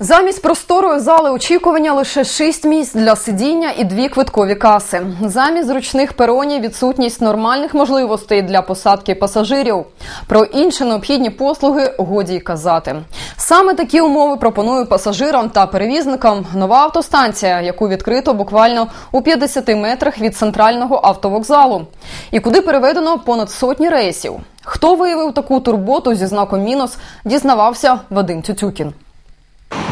Замість просторої зали очікування лише шість місць для сидіння і дві квиткові каси. Замість зручних перонів відсутність нормальних можливостей для посадки пасажирів. Про інші необхідні послуги годі й казати. Саме такі умови пропонує пасажирам та перевізникам нова автостанція, яку відкрито буквально у 50 метрах від центрального автовокзалу, і куди переведено понад сотні рейсів. Хто виявив таку турботу зі знаком мінус, дізнавався Вадим Тютюкін.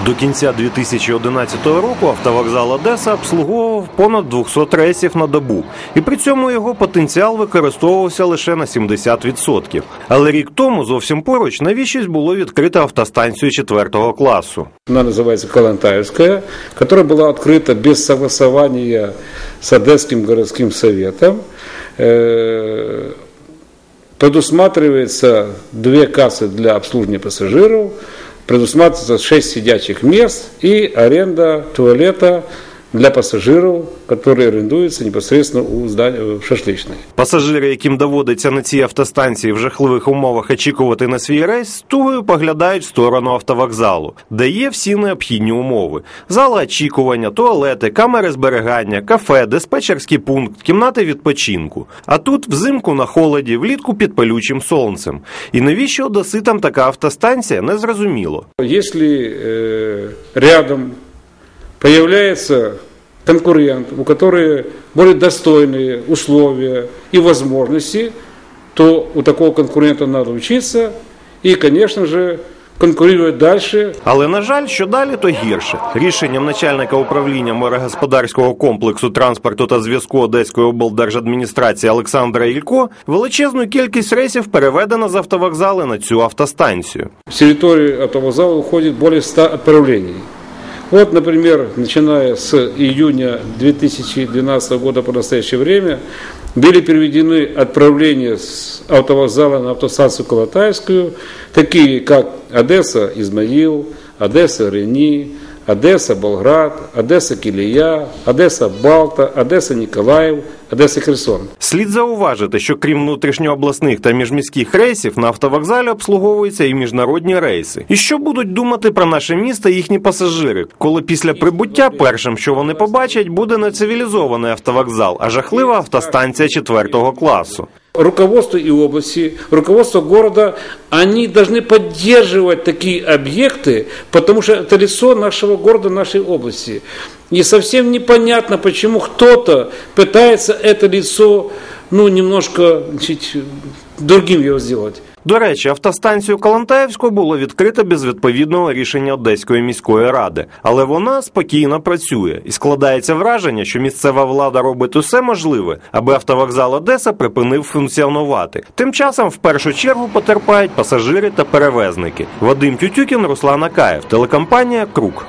До кінця 2011 року автовокзал Одеса обслуговував понад 200 рейсів на добу, і при цьому його потенціал використовувався лише на 70%. Але рік тому зовсім поруч навіщось було відкрито автостанцію 4 класу. Она называется Калантаевская, которая была открыта без согласования с Одесским городским советом. Э, Предусматривается две кассы для обслуживания пассажиров, предусматривается 6 сидячих мест и аренда туалета для пассажиров, которые арендуются непосредственно у здания, в шашлычной. Пасажири, яким доводиться на цій автостанції в жахливих умовах очікувати на свій рейс, з тугою поглядають в сторону автовокзалу, де є всі необхідні умови: зала очікування, туалети, камери зберігання, кафе, диспетчерський пункт, кімнати відпочинку. А тут взимку на холоді, влітку під палючим сонцем. І навіщо одеситам така автостанція, не зрозуміло. Если э, рядом появляется конкурент, у которого более достойные условия и возможности, то у такого конкурента надо учиться и, конечно же, конкурировать дальше. Але на жаль, що далі, то гірше. Рішенням начальника управління морегосподарського комплексу транспорту та зв'язку Одеської облдержадміністрації Олександра Ілько величезну кількість рейсів переведено з автовокзали на цю автостанцію. С территории автовокзала уходит более 100 отправлений. Вот, например, начиная с июня 2012 года по настоящее время были переведены отправления с автовокзала на автостанцию Колотайскую, такие как Одесса, Измаил, Одесса, Болград, Одесса, Кілія, Одесса, Балта, Одесса, Ніколаїв, Одесса, Херсон. Слід зауважити, що крім внутрішньообласних та міжміських рейсів на автовокзалі обслуговуються і міжнародні рейси. І що будуть думати про наше місто їхні пасажири, коли після прибуття першим, що вони побачать, буде не цивілізований автовокзал, а жахлива автостанція 4 класу. Руководство и области, руководство города, они должны поддерживать такие объекты, потому что это лицо нашего города, нашей области. И совсем непонятно, почему кто-то пытается это лицо, ну, немножко значит, другим его сделать. До речі, автостанцію Калантаївську було відкрито без відповідного рішення Одеської міської ради, але вона спокійно працює і складається враження, що місцева влада робить усе можливе, аби автовокзал Одеса припинив функціонувати. Тим часом в першу чергу потерпають пасажири та перевезники. Вадим Тютюкін, Руслан Акаєв, телекомпанія Круг.